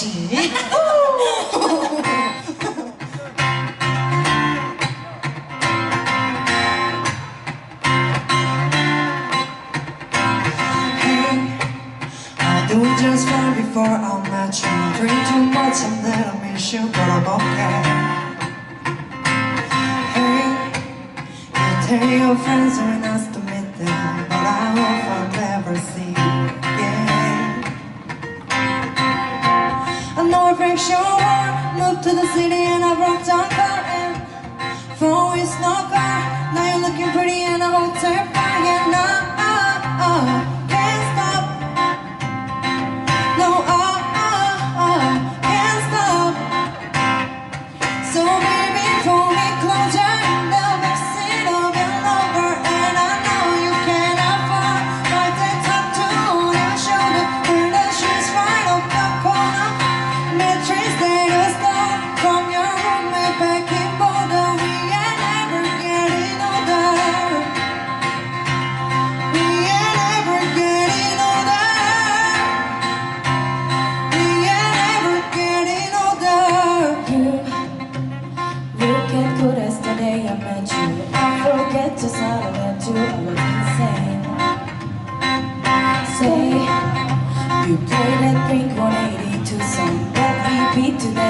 역시 Hey, I do just fine before I met you. Drink too much and then I miss you, but I'm okay. Hey, you tell your friends are nice to meet them, direction Moved to the city and I rocked on car And four weeks no car Now you're looking pretty beat to that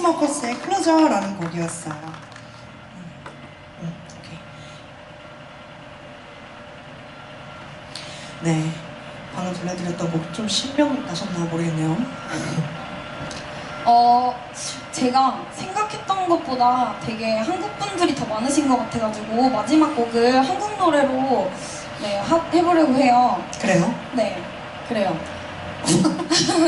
체인스모커스의 클로저라는 곡이었어요. 음, 음. 네, 방금 들려드렸던 곡좀 신명 나셨나 모르겠네요. 어, 제가 생각했던 것보다 되게 한국 분들이 더 많으신 것 같아가지고 마지막 곡을 한국 노래로 네, 하- 해보려고 해요. 그래요? 네, 그래요.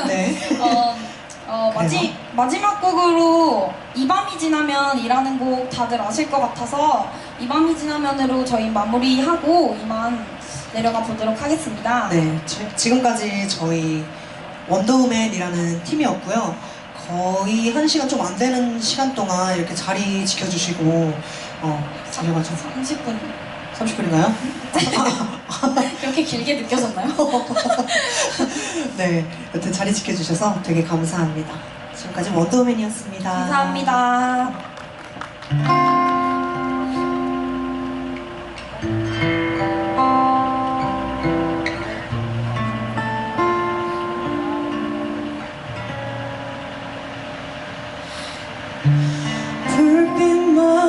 네. 어, 어, 마지? 마지막 곡으로 이 밤이 지나면 이라는 곡 다들 아실 것 같아서 이 밤이 지나면으로 저희 마무리하고 이만 내려가 보도록 하겠습니다. 네, 지- 지금까지 저희 원더우맨이라는 팀이었고요. 거의 한 시간 좀 안 되는 시간 동안 이렇게 자리 지켜주시고, 어, 잠시만요. 30분. 30분인가요? 그렇게 길게 느껴졌나요? 네, 여튼 자리 지켜주셔서 되게 감사합니다. 지금까지 원더우맨이었습니다. 감사합니다.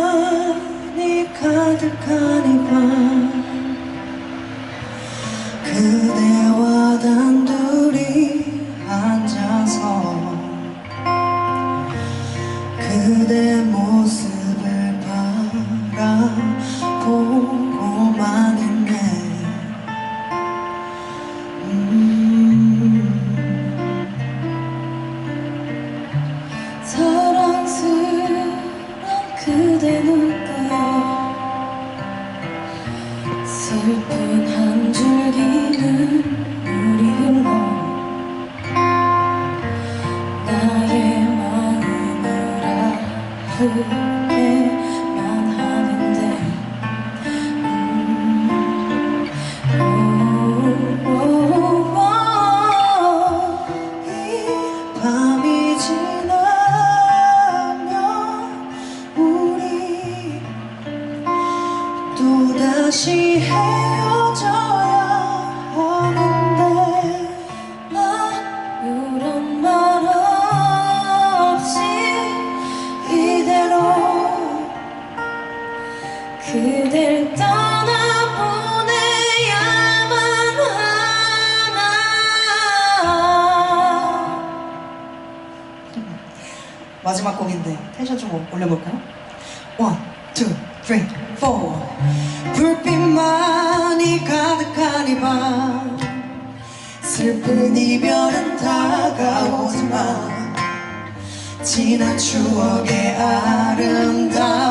불빛만이 가득한 그대 모습을 바라보고만 했네 음. 사랑스런 그대 눈가 슬픈 한 줄기. her 마지막 곡인데 텐션 좀 올려볼까요? One, two, three, four. 불빛만이 가득한 이밤. 슬픈 이별은 다가오지만 지난 추억의 아름다웠던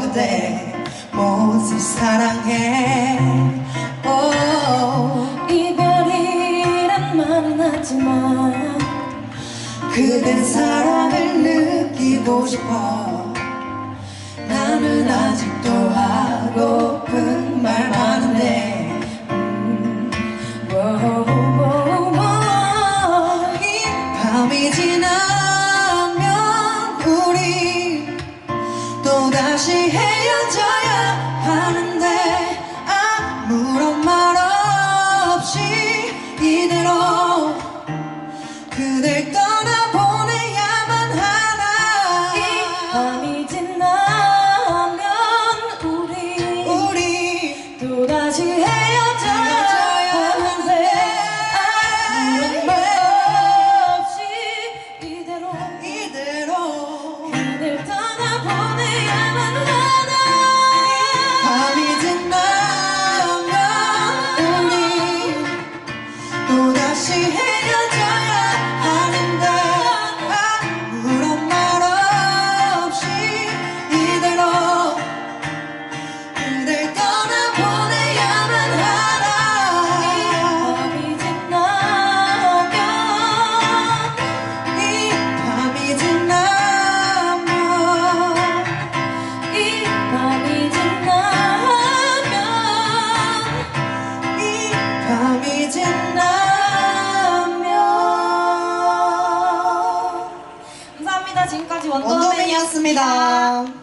그대 모두 사랑해 그댄 사랑을 느끼고 싶어. 나는 아직도 하고픈 말 많은데. 워워워워 이 밤이 지나면 우리 또다시 헤어져야 하는데 지나면 이 밤이 지나면. 감사합니다. 지금까지 원더맨이었습니다.